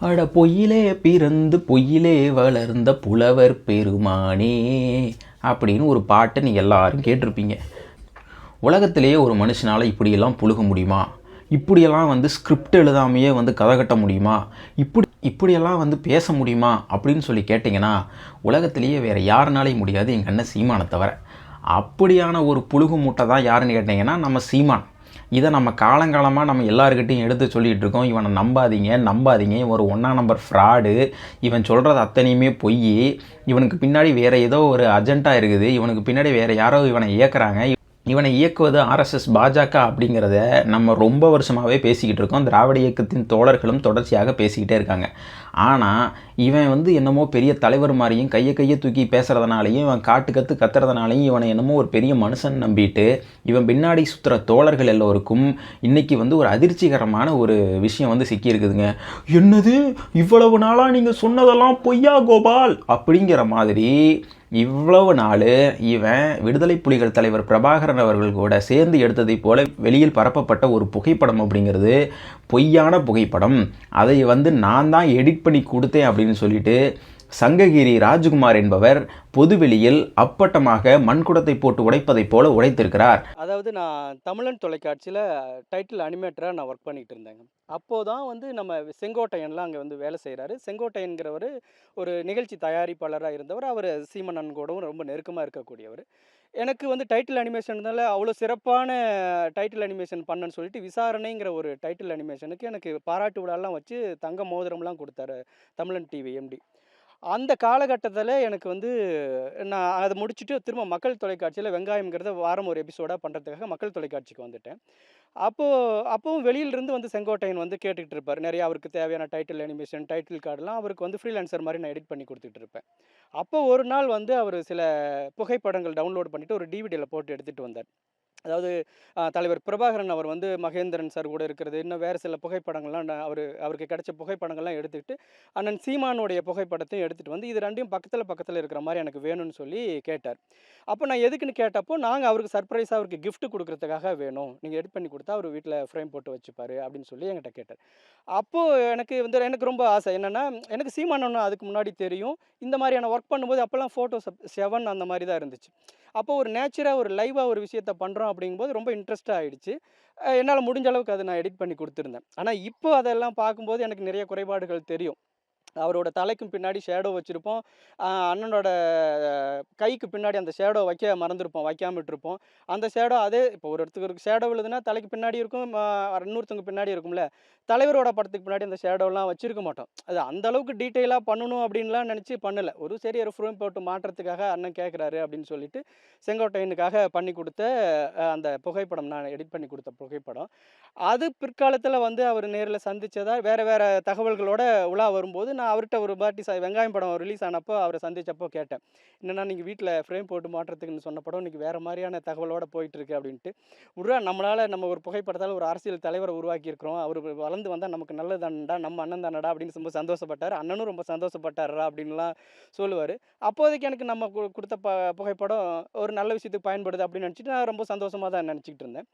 அட பொய்யிலே பிறந்து பொய்யிலே வளர்ந்த புலவர் பெருமானே அப்படின்னு ஒரு பாட்டை நீங்கள் எல்லாரும் கேட்டிருப்பீங்க. உலகத்திலேயே ஒரு மனுஷனால் இப்படியெல்லாம் புழுக முடியுமா? இப்படியெல்லாம் வந்து ஸ்கிரிப்ட் எழுதாமையே வந்து கதை கட்ட முடியுமா? இப்படி இப்படியெல்லாம் வந்து பேச முடியுமா? அப்படின்னு சொல்லி கேட்டிங்கன்னா உலகத்திலேயே வேறு யாருனாலையும் முடியாது எங்கள் அண்ணன் சீமானை தவிர. அப்படியான ஒரு புழுகு மூட்டை தான் யாருன்னு கேட்டிங்கன்னா நம்ம சீமான். இதை நம்ம காலங்காலமாக நம்ம எல்லாருக்கிட்டையும் எடுத்து சொல்லிகிட்டு இருக்கோம். இவனை நம்பாதீங்க நம்பாதீங்க. இவன் ஒரு ஒன்றா நம்பர் ஃப்ராடு இவன் சொல்கிறது அத்தனையுமே பொய். இவனுக்கு பின்னாடி வேறு ஏதோ ஒரு அஜெண்டா இருக்குது. இவனுக்கு பின்னாடி வேறு யாரோ இவனை இயக்குறாங்க. இவனை இயக்குவது ஆர்எஸ்எஸ் பாஜக அப்படிங்கிறத நம்ம ரொம்ப வருஷமாகவே பேசிக்கிட்டு இருக்கோம். திராவிட இயக்கத்தின் தோழர்களும் தொடர்ச்சியாக பேசிக்கிட்டே இருக்காங்க. ஆனால் இவன் வந்து என்னமோ பெரிய தலைவர் மாதிரியும் கையை கையை தூக்கி பேசுகிறதுனாலையும் இவன் காட்டு கற்று கத்துறதுனாலையும் இவனை என்னமோ ஒரு பெரிய மனுஷன் நம்பிட்டு இவன் பின்னாடி சுற்றுற தோழர்கள் எல்லோருக்கும் இன்றைக்கி வந்து ஒரு அதிர்ச்சிகரமான ஒரு விஷயம் வந்து சிக்கியிருக்குதுங்க. என்னது? இவ்வளவு நாளாக நீங்கள் சொன்னதெல்லாம் பொய்யா கோபால்? அப்படிங்கிற மாதிரி இவ்வளவு நாள் இவன் விடுதலை புலிகள் தலைவர் பிரபாகரன் அவர்கள் கூட சேர்ந்து எடுத்ததைப் போல வெளியில் பரப்பப்பட்ட ஒரு புகைப்படம் அப்படிங்கிறது பொய்யான புகைப்படம். அதை வந்து நான் தான் எடிட் பண்ணி கொடுத்தேன் அப்படின்னு சொல்லிட்டு சங்ககிரி ராஜ்குமார் என்பவர் பொதுவெளியில் அப்பட்டமாக மண்குடத்தை போட்டு உடைப்பதைப் போல உடைத்திருக்கிறார். அதாவது நான் தமிழன் தொலைக்காட்சியில் டைட்டில் அனிமேட்டராக நான் ஒர்க் பண்ணிகிட்டு இருந்தேங்க. அப்போது தான் வந்து நம்ம செங்கோட்டையன்லாம் அங்கே வந்து வேலை செய்கிறாரு செங்கோட்டையன்கிறவர் ஒரு நிகழ்ச்சி தயாரிப்பாளராக இருந்தவர். அவர் சீமனன் கூடவும் ரொம்ப நெருக்கமாக இருக்கக்கூடியவர். எனக்கு வந்து டைட்டில் அனிமேஷன்னால அவ்வளோ சிறப்பான டைட்டில் அனிமேஷன் பண்ணேன்னு சொல்லிட்டு விசாரணைங்கிற ஒரு டைட்டில் அனிமேஷனுக்கு எனக்கு பாராட்டு விழாலாம் வச்சு தங்க மோதிரம்லாம் கொடுத்தாரு தமிழன் டிவி எம்டி. அந்த காலகட்டத்தில் எனக்கு வந்து நான் அதை முடிச்சுட்டு திரும்ப மக்கள் தொலைக்காட்சியில் வெங்காயம்ங்கிறத வாரம் ஒரு எபிசோடாக பண்ணுறதுக்காக மக்கள் தொலைக்காட்சிக்கு வந்துட்டேன். அப்போது அப்போவும் வெளியிலிருந்து வந்து செங்கோட்டையன் வந்து கேட்டுக்கிட்டு இருப்பார். நிறைய அவருக்கு தேவையான டைட்டில் அனிமேஷன் டைட்டில் கார்டெலாம் அவருக்கு வந்து ஃப்ரீலான்சர் மாதிரி நான் எடிட் பண்ணி கொடுத்துட்டு இருப்பேன். அப்போ ஒரு நாள் வந்து அவர் சில புகைப்படங்கள் டவுன்லோட் பண்ணிவிட்டு ஒரு டிவிடியில் போட்டு எடுத்துகிட்டு வந்தார். அதாவது தலைவர் பிரபாகரன் அவர் வந்து மகேந்திரன் சார் கூட இருக்கிறது இன்னும் வேறு சில புகைப்படங்கள்லாம் அவர் அவருக்கு கிடைச்ச புகைப்படங்கள்லாம் எடுத்துக்கிட்டு அண்ணன் சீமானுடைய புகைப்படத்தையும் எடுத்துகிட்டு வந்து இது ரெண்டையும் பக்கத்தில் பக்கத்தில் இருக்கிற மாதிரி எனக்கு வேணும்னு சொல்லி கேட்டார். அப்போ நான் எதுக்குன்னு கேட்டப்போ நாங்கள் அவருக்கு சர்ப்ரைஸாக அவருக்கு கிஃப்ட் கொடுக்கறதுக்காக வேணும். நீங்கள் எடிட் பண்ணி கொடுத்தா அவர் வீட்டில் ஃப்ரேம் போட்டு வச்சுப்பாரு அப்படின்னு சொல்லி என்கிட்ட கேட்டார். அப்போது எனக்கு வந்து எனக்கு ரொம்ப ஆசை. என்னென்னா எனக்கு சீமானன்னு அதுக்கு முன்னாடி தெரியும். இந்த மாதிரியான ஒர்க் பண்ணும்போது அப்போல்லாம் ஃபோட்டோஸ் செவன் அந்த மாதிரி தான் இருந்துச்சு. அப்போ ஒரு நேச்சராக ஒரு லைவாக ஒரு விஷயத்த பண்ணுறோம் அப்படிங்கும்போது ரொம்ப இன்ட்ரெஸ்ட்டாக ஆகிடுச்சு என்னால் முடிஞ்ச அளவுக்கு அதை நான் எடிட் பண்ணி கொடுத்துருந்தேன். ஆனால் இப்போ அதெல்லாம் பார்க்கும்போது எனக்கு நிறைய குறைபாடுகள் தெரியும். அவரோட தலைக்கும் பின்னாடி ஷேடோ வச்சுருப்போம். அண்ணனோட கைக்கு பின்னாடி அந்த ஷேடோ வைக்க மறந்துருப்போம் வைக்காமட்டிருப்போம். அந்த ஷேடோ அதே இப்போ ஒரு இடத்துக்கு ஷேடோ விழுதுன்னா தலைக்கு பின்னாடி இருக்கும் இன்னொருத்தவங்க பின்னாடி இருக்கும்ல. தலைவரோட படத்துக்கு பின்னாடி அந்த ஷேடோலாம் வச்சுருக்க மாட்டோம். அது அந்த அளவுக்கு டீட்டெயிலாக பண்ணணும் அப்படின்லாம் நினச்சி பண்ணலை. ஒரு சரி ஒரு ஃப்ரேம் போட்டு மாற்றத்துக்காக அண்ணன் கேட்குறாரு அப்படின்னு சொல்லிட்டு செங்கோட்டையனுக்காக பண்ணி கொடுத்த அந்த புகைப்படம் நான் எடிட் பண்ணி கொடுத்த புகைப்படம். அது பிற்காலத்தில் வந்து அவர் நேரில் சந்திச்சதா வேறு வேறு தகவல்களோட உலா வரும்போது நான் அவர்கிட்ட ஒரு பாட்டி ச வெங்காயம் படம் ரிலீஸ் ஆனப்போ அவரை சந்திச்சப்போ கேட்டேன். என்னென்னா நீங்கள் வீட்டில் ஃப்ரேம் போட்டு மாட்டுறதுக்குன்னு சொன்ன படம் இன்றைக்கி வேறு மாதிரியான தகவலோடு போயிட்டுருக்கு அப்படின்ட்டு. உருவா நம்மளால் நம்ம ஒரு புகைப்படத்தால் ஒரு அரசியல் தலைவரை உருவாக்கியிருக்கிறோம். அவர் வளர்ந்து வந்தால் நமக்கு நல்லது தானடா நம்ம அண்ணன் தானடா அப்படின்னு ரொம்ப சந்தோஷப்பட்டார். அண்ணனும் ரொம்ப சந்தோஷப்பட்டாரா அப்படின்லாம் சொல்லுவார். அப்போதைக்கு எனக்கு நம்ம கொடுத்த ப புகைப்படம் ஒரு நல்ல விஷயத்துக்கு பயன்படுது அப்படின்னு நினச்சிட்டு நான் ரொம்ப சந்தோஷமாக தான் நினச்சிக்கிட்டு இருந்தேன்.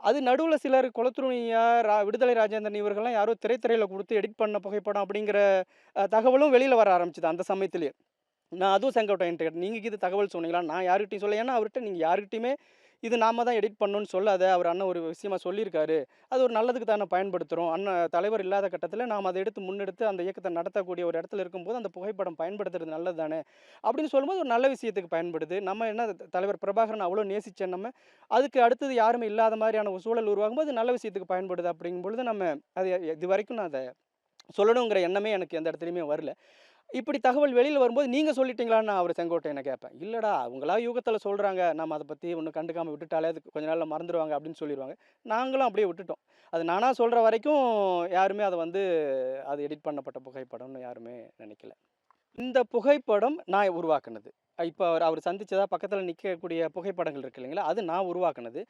அது நடுவில் சிலர் குளத்துருணியா ரா விடுதலை ராஜேந்திரன் இவர்கள்லாம் யாரோ திரைத்துறையில் கொடுத்து எடிட் பண்ண புகைப்படம் அப்படிங்கிற தகவலும் வெளியில் வர ஆரம்பிச்சுது அந்த சமயத்திலேயே. நான் அதுவும் செங்கோட்டையன் கேட்டேன். நீங்கள் இது தகவல் சொன்னீங்களா? நான் யார்கிட்டையும் சொல்ல ஏன்னா அவர்கிட்ட நீங்கள் யார்கிட்டையுமே இது நாம தான் எடிட் பண்ணணும்னு சொல்லாத அவர் அண்ணன் ஒரு விஷயமா சொல்லியிருக்காரு. அது ஒரு நல்லதுக்கு தானே பயன்படுத்துகிறோம் அண்ணன் தலைவர் இல்லாத கட்டத்தில் நாம் அதை எடுத்து முன்னெடுத்து அந்த இயக்கத்தை நடத்தக்கூடிய ஒரு இடத்துல இருக்கும்போது அந்த புகைப்படம் பயன்படுத்துறது நல்லது தானே? அப்படின்னு சொல்லும்போது ஒரு நல்ல விஷயத்துக்கு பயன்படுது. நம்ம என்ன தலைவர் பிரபாகரன் அவ்வளோ நேசிச்ச நம்ம அதுக்கு அடுத்தது யாருமே இல்லாத மாதிரியான ஒரு சூழல் உருவாகும்போது நல்ல விஷயத்துக்கு பயன்படுது. அப்படிங்கும் பொழுது நம்ம அது இது வரைக்கும் நான் அதை சொல்லணுங்கிற எண்ணமே எனக்கு எந்த இடத்துலையுமே வரல. இப்படி தகவல் வெளியில் வரும்போது நீங்கள் சொல்லிட்டீங்களான்னு நான் அவர் செங்கோட்டையனை கேட்பேன். இல்லைடா அவங்களா யூகத்தில் சொல்கிறாங்க நம்ம அதை பற்றி ஒன்றும் கண்டுக்காமல் விட்டுட்டாலே அது கொஞ்ச நாளில் மறந்துடுவாங்க அப்படின்னு சொல்லிடுவாங்க நாங்களும் அப்படியே விட்டுட்டோம். அது நானாக சொல்கிற வரைக்கும் யாருமே அதை வந்து அது எடிட் பண்ணப்பட்ட புகைப்படம்னு யாருமே நினைக்கல. இந்த புகைப்படம் நான் உருவாக்குனது. இப்போ அவர் அவர் சந்தித்ததாக பக்கத்தில் நிற்கக்கூடிய புகைப்படங்கள் இருக்கு இல்லைங்களா அது நான் உருவாக்குனது.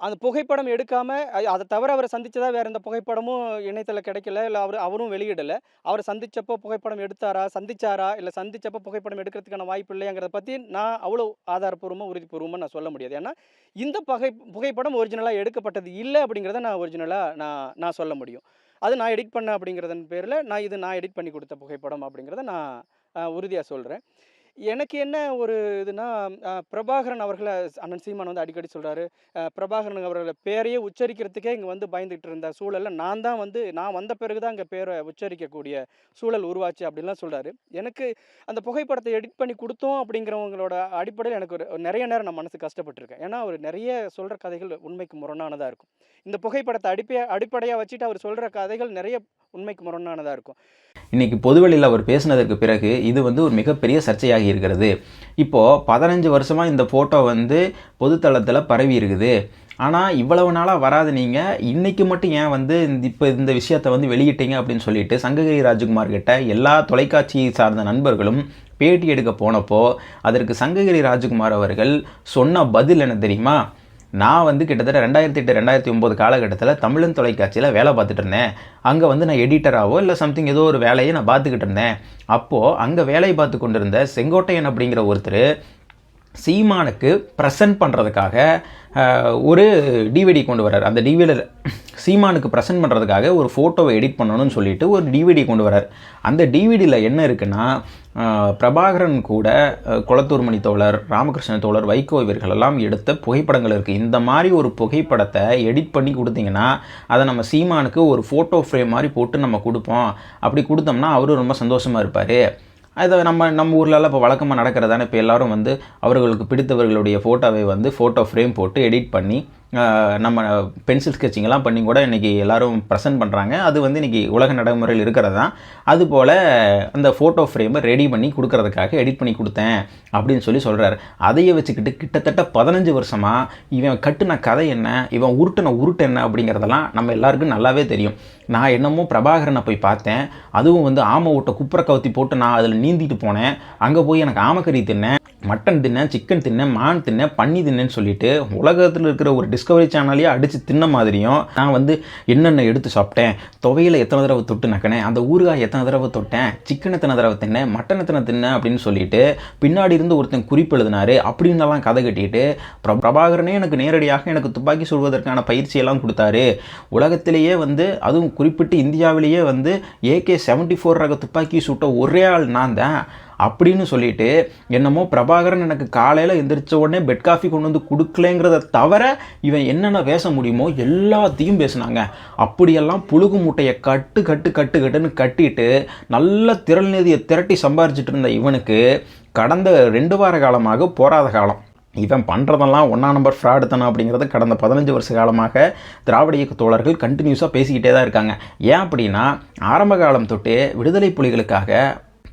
அந்த புகைப்படம் எடுக்காமல் அதை தவிர அவரை சந்திச்சதா வேறு எந்த புகைப்படமும் இணையத்தில் கிடைக்கல. இல்லை அவர் அவரும் வெளியிடலை அவரை சந்தித்தப்போ புகைப்படம் எடுத்தாரா? சந்திச்சாரா? இல்லை சந்தித்தப்போ புகைப்படம் எடுக்கிறதுக்கான வாய்ப்பு இல்லையாங்கிறத பற்றி நான் அவ்வளோ ஆதாரப்பூர்வமாக உறுதிப்பூர்வமாக நான் சொல்ல முடியாது. ஏன்னா, இந்த புகை புகைப்படம் ஒரிஜினலாக எடுக்கப்பட்டது இல்லை அப்படிங்கிறத நான் ஒரிஜினலாக நான் நான் சொல்ல முடியும். அது நான் எடிட் பண்ணேன் அப்படிங்கிறதன் பேரில் நான் இது நான் எடிட் பண்ணி கொடுத்த புகைப்படம் அப்படிங்கிறத நான் உறுதியாக சொல்கிறேன் எனக்கு என்ன ஒரு இதுன்னா, பிரபாகரன் அவர்களை அண்ணன் சீமான் வந்து அடிக்கடி சொல்கிறாரு பிரபாகரன் அவர்களை பேரையே உச்சரிக்கிறதுக்கே இங்கே வந்து பயந்துகிட்டு இருந்த சூழலில் நான் தான் வந்து நான் வந்த பிறகு தான் இங்கே பேரை உச்சரிக்கக்கூடிய சூழல் உருவாச்சு அப்படின்லாம் சொல்கிறாரு எனக்கு அந்த புகைப்படத்தை எடிட் பண்ணி கொடுத்தோம் அப்படிங்கிறவங்களோட அடிப்படையில் எனக்கு ஒரு நிறைய நேரம் நான் மனசு கஷ்டப்பட்டுருக்கேன். ஏன்னா, அவர் நிறைய சொல்கிற கதைகள் உண்மைக்கு முரணானதாக இருக்கும். இந்த புகைப்படத்தை அடிப்பையா அடிப்படையாக வச்சுட்டு அவர் சொல்கிற கதைகள் நிறைய உண்மைக்கு முரணானதாக இருக்கும். இன்னைக்கு பொதுவெளியில் அவர் பேசினதற்கு பிறகு, இது வந்து ஒரு மிகப்பெரிய சர்ச்சையாகி இருக்கிறது. இப்போது பதினஞ்சு வருஷமாக இந்த ஃபோட்டோ வந்து பொது பரவி இருக்குது. ஆனால் இவ்வளவு நாளாக வராது நீங்கள் இன்றைக்கி மட்டும் ஏன் வந்து இந்த இந்த விஷயத்த வந்து வெளியிட்டீங்க அப்படின்னு சொல்லிட்டு, சங்ககிரி ராஜகுமார் கிட்ட எல்லா தொலைக்காட்சியை சார்ந்த நண்பர்களும் பேட்டி எடுக்க போனப்போ, அதற்கு சங்ககிரி ராஜகுமார் அவர்கள் சொன்ன பதில் என்ன தெரியுமா? நான் வந்து கிட்டத்தட்ட ரெண்டாயிரத்தி எட்டு ரெண்டாயிரத்தி ஒம்பது காலகட்டத்தில் தமிழன் தொலைக்காட்சியில் வேலை பார்த்துட்டு இருந்தேன். அங்கே வந்து நான் எடிட்டராகவோ இல்லை சம்திங் ஏதோ ஒரு வேலையை நான் பார்த்துக்கிட்டு இருந்தேன். அப்போது அங்கே வேலை பார்த்து கொண்டிருந்த செங்கோட்டையன் அப்படிங்கிற ஒருத்தர் சீமானுக்கு ப்ரெசன்ட் பண்ணுறதுக்காக ஒரு டிவிடி கொண்டு வரார் அந்த டிவிடியில் சீமானுக்கு பிரசன்ட் பண்ணுறதுக்காக ஒரு ஃபோட்டோவை எடிட் பண்ணணும்னு சொல்லிட்டு ஒரு டிவிடி கொண்டு வரார் அந்த டிவிடியில் என்ன இருக்குன்னா, பிரபாகரன் கூட குளத்தூர் மணி தோழர், ராமகிருஷ்ண தோழர், வைகோ இவர்களெல்லாம் எடுத்த புகைப்படங்கள் இருக்குது இந்த மாதிரி ஒரு புகைப்படத்தை எடிட் பண்ணி கொடுத்தீங்கன்னா அதை நம்ம சீமானுக்கு ஒரு ஃபோட்டோ ஃப்ரேம் மாதிரி போட்டு நம்ம கொடுப்போம். அப்படி கொடுத்தோம்னா அவரும் ரொம்ப சந்தோஷமாக இருப்பார். அதை நம்ம நம்ம ஊர்லலாம் இப்போ வழக்கமாக நடக்கிறதான இப்போ எல்லோரும் எல்லாரும் வந்து அவர்களுக்கு பிடித்தவர்களுடைய ஃபோட்டோவை வந்து ஃபோட்டோ ஃப்ரேம் போட்டு எடிட் பண்ணி, நம்ம பென்சில் ஸ்கெட்சிங்லாம் பண்ணி கூட இன்றைக்கி எல்லாரும் ப்ரெசென்ட் பண்ணுறாங்க அது வந்து இன்றைக்கி உலக நடைமுறையில் இருக்கிறது தான். அதுபோல் அந்த ஃபோட்டோ ஃப்ரேமை ரெடி பண்ணி கொடுக்கறதுக்காக எடிட் பண்ணி கொடுத்தேன் அப்படின்னு சொல்லி சொல்கிறார் அதையே வச்சுக்கிட்டு கிட்டத்தட்ட பதினஞ்சு வருஷமாக இவன் கட்டுன கதை என்ன? இவன் உருட்டுன உருட்டு என்ன? அப்படிங்கிறதெல்லாம் நம்ம எல்லாருக்கும் நல்லாவே தெரியும். நான் என்னமோ பிரபாகரனை போய் பார்த்தேன். அதுவும் வந்து ஆமை ஊட்ட குப்புற கவுத்தி போட்டு நான் அதில் நீந்திட்டு போனேன். அங்கே போய் எனக்கு ஆமக்கறி தின்னேன், மட்டன் தின்னேன், சிக்கன் தின்னேன், மான் தின்னேன், பண்ணி தின்னேன்னு சொல்லிட்டு, உலகத்தில் இருக்கிற ஒரு டிஸ்கவரி சேனலையே அடித்து தின்ன மாதிரியும், நான் வந்து என்னென்ன எடுத்து சாப்பிட்டேன், துவையில் எத்தனை தடவை தொட்டு நக்கினேன், அந்த ஊறுகாய் எத்தனை தடவை தொட்டேன், சிக்கன் எத்தனை தடவை தின்னேன், மட்டன் எத்தனை தின்னேன் அப்படின்னு சொல்லிட்டு, பின்னாடி இருந்து ஒருத்தன் குறிப்பு எழுதினாரு அப்படின்னலாம் கதை கட்டிட்டு, பிரபாகரனே எனக்கு நேரடியாக எனக்கு துப்பாக்கி சுடுவதற்கான பயிற்சியெல்லாம் கொடுத்தாரு உலகத்திலேயே வந்து அதுவும் குறிப்பிட்டு இந்தியாவிலேயே வந்து ஏகே செவன்ட்டி ஃபோர் ரக துப்பாக்கி சுட்ட ஒரே ஆள் நான் தான். அப்படின்னு சொல்லிட்டு, என்னமோ பிரபாகரன் எனக்கு காலையில் எந்திரிச்ச உடனே பெட் காஃபி கொண்டு வந்து கொடுக்கலங்கிறத தவிர, இவன் என்னென்ன பேச முடியுமோ எல்லாத்தையும் பேசினாங்க அப்படியெல்லாம் புழுகு மூட்டையை கட்டு கட்டு கட்டு கட்டுன்னு கட்டிட்டு, நல்ல திரள் நிதியை திரட்டி சம்பாரிச்சிட்டு இருந்த இவனுக்கு, கடந்த ரெண்டு வார காலமாக போராத காலம். இவன் பண்ணுறதெல்லாம் ஒன்றாம் நம்பர் ஃப்ராடு தானே அப்படிங்கிறத கடந்த 15 வருஷ காலமாக திராவிட இயக்க தோழர்கள் கண்டினியூஸாக பேசிக்கிட்டே தான் இருக்காங்க. ஏன் அப்படின்னா, ஆரம்ப காலம் தொட்டே விடுதலை புலிகளுக்காக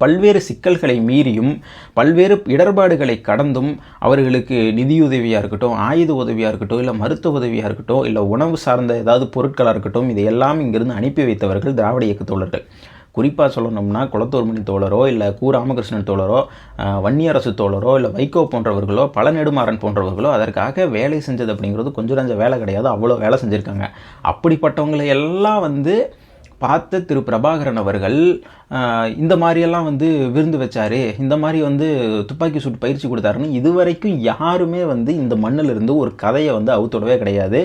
பல்வேறு சிக்கல்களை மீறியும், பல்வேறு இடர்பாடுகளை கடந்தும், அவர்களுக்கு நிதியுதவியாக இருக்கட்டும், ஆயுத உதவியாக இருக்கட்டும், இல்லை மருத்துவ உதவியாக இருக்கட்டும், இல்லை உணவு சார்ந்த ஏதாவது பொருட்களாக இருக்கட்டும், இதையெல்லாம் இங்கிருந்து அனுப்பி வைத்தவர்கள் திராவிட இயக்க தோழர்கள். குறிப்பாக சொல்லணும்னா, குளத்தூர்மணி தோழரோ, இல்லை கு. ராமகிருஷ்ணன் தோழரோ, வன்னியரசு தோழரோ, இல்லை வைகோ போன்றவர்களோ, பல நெடுமாறன் போன்றவர்களோ அதற்காக வேலை செஞ்சது அப்படிங்கிறது கொஞ்சம் கொஞ்சம் வேலை கிடையாது. அவ்வளோ வேலை செஞ்சுருக்காங்க அப்படிப்பட்டவங்களை எல்லாம் வந்து பார்த்த திரு பிரபாகரன் அவர்கள், இந்த மாதிரியெல்லாம் வந்து விருந்து வச்சாரு, இந்த மாதிரி வந்து துப்பாக்கி சூட்டு பயிற்சி கொடுத்தாருன்னு இதுவரைக்கும் யாருமே வந்து இந்த மண்ணிலிருந்து ஒரு கதையை வந்து அவுத்தோடவே கிடையாது.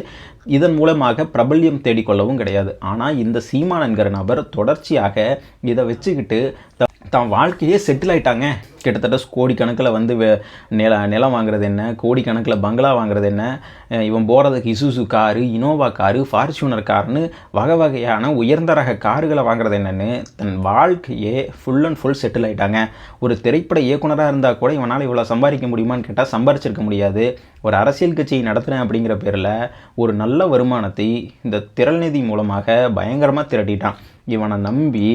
இதன் மூலமாக பிரபல்யம் தேடிக்கொள்ளவும் கிடையாது. ஆனால் இந்த சீமான் என்கிற நபர் தொடர்ச்சியாக இதை வச்சுக்கிட்டு, த தன் வாழ்க்கையே செட்டில் ஆயிட்டாங்க. கிட்டத்தட்ட கோடிக்கணக்கில வந்து நில நிலம் வாங்குறது என்ன, கோடிக்கணக்கில் பங்களா வாங்குறது என்ன, இவன் போகிறதுக்கு Isuzu car, Innova car, Fortuner காருன்னு வகை வகையான உயர்ந்த ரக காருகளை வாங்குறது என்னன்னு, தன் வாழ்க்கையே ஃபுல் அண்ட் ஃபுல் செட்டில் ஆகிட்டாங்க ஒரு திரைப்பட இயக்குனராக இருந்தால் கூட இவனால் இவ்வளோ சம்பாதிக்க முடியுமான்னு கேட்டால் சம்பாரிச்சிருக்க முடியாது. ஒரு அரசியல் கட்சியை நடத்துகிறேன் அப்படிங்கிற பேரில் ஒரு நல்ல வருமானத்தை இந்த திரள் நிதி மூலமாக பயங்கரமாக திரட்டிட்டான். இவனை நம்பி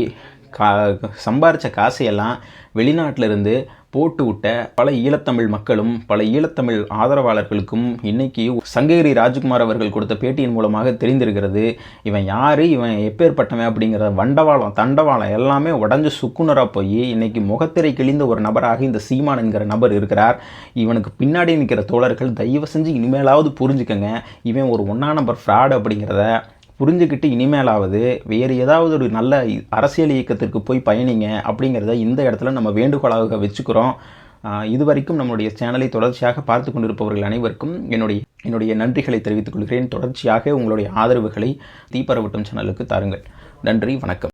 கா சம்பாரிச்ச காசையெல்லாம் வெளிநாட்டிலிருந்து போட்டு விட்ட பல ஈழத்தமிழ் மக்களும் பல ஈழத்தமிழ் ஆதரவாளர்களுக்கும் இன்னைக்கு சங்ககிரி ராஜ்குமார் அவர்கள் கொடுத்த பேட்டியின் மூலமாக தெரிந்திருக்கிறது. இவன் யார்? இவன் எப்பேற்பட்டவன் அப்படிங்கிற வண்டவாளம் தண்டவாளம் எல்லாமே உடஞ்சு சுக்குனராக போய் இன்னைக்கு முகத்திரை கிழிந்த ஒரு நபராக இந்த சீமான் என்கிற நபர் இருக்கிறார். இவனுக்கு பின்னாடி நிற்கிற தோழர்கள் தயவு செஞ்சு இனிமேலாவது புரிஞ்சுக்கங்க. இவன் ஒரு ஒன்றா நம்பர் ஃப்ராடு அப்படிங்கிறத புரிஞ்சுக்கிட்டு இனிமேலாவது வேறு ஏதாவது ஒரு நல்ல அரசியல் இயக்கத்திற்கு போய் பயணிங்க அப்படிங்கிறத இந்த இடத்துல நம்ம வேண்டுகோளாக வச்சுக்கிறோம். இது இதுவரைக்கும் நம்மளுடைய சேனலை தொடர்ச்சியாக பார்த்து கொண்டிருப்பவர்கள் அனைவருக்கும் என்னுடைய என்னுடைய நன்றிகளை தெரிவித்துக் கொள்கிறேன். தொடர்ச்சியாக உங்களுடைய ஆதரவுகளை தீப்பரவட்டும் சேனலுக்கு தாருங்கள். நன்றி வணக்கம்.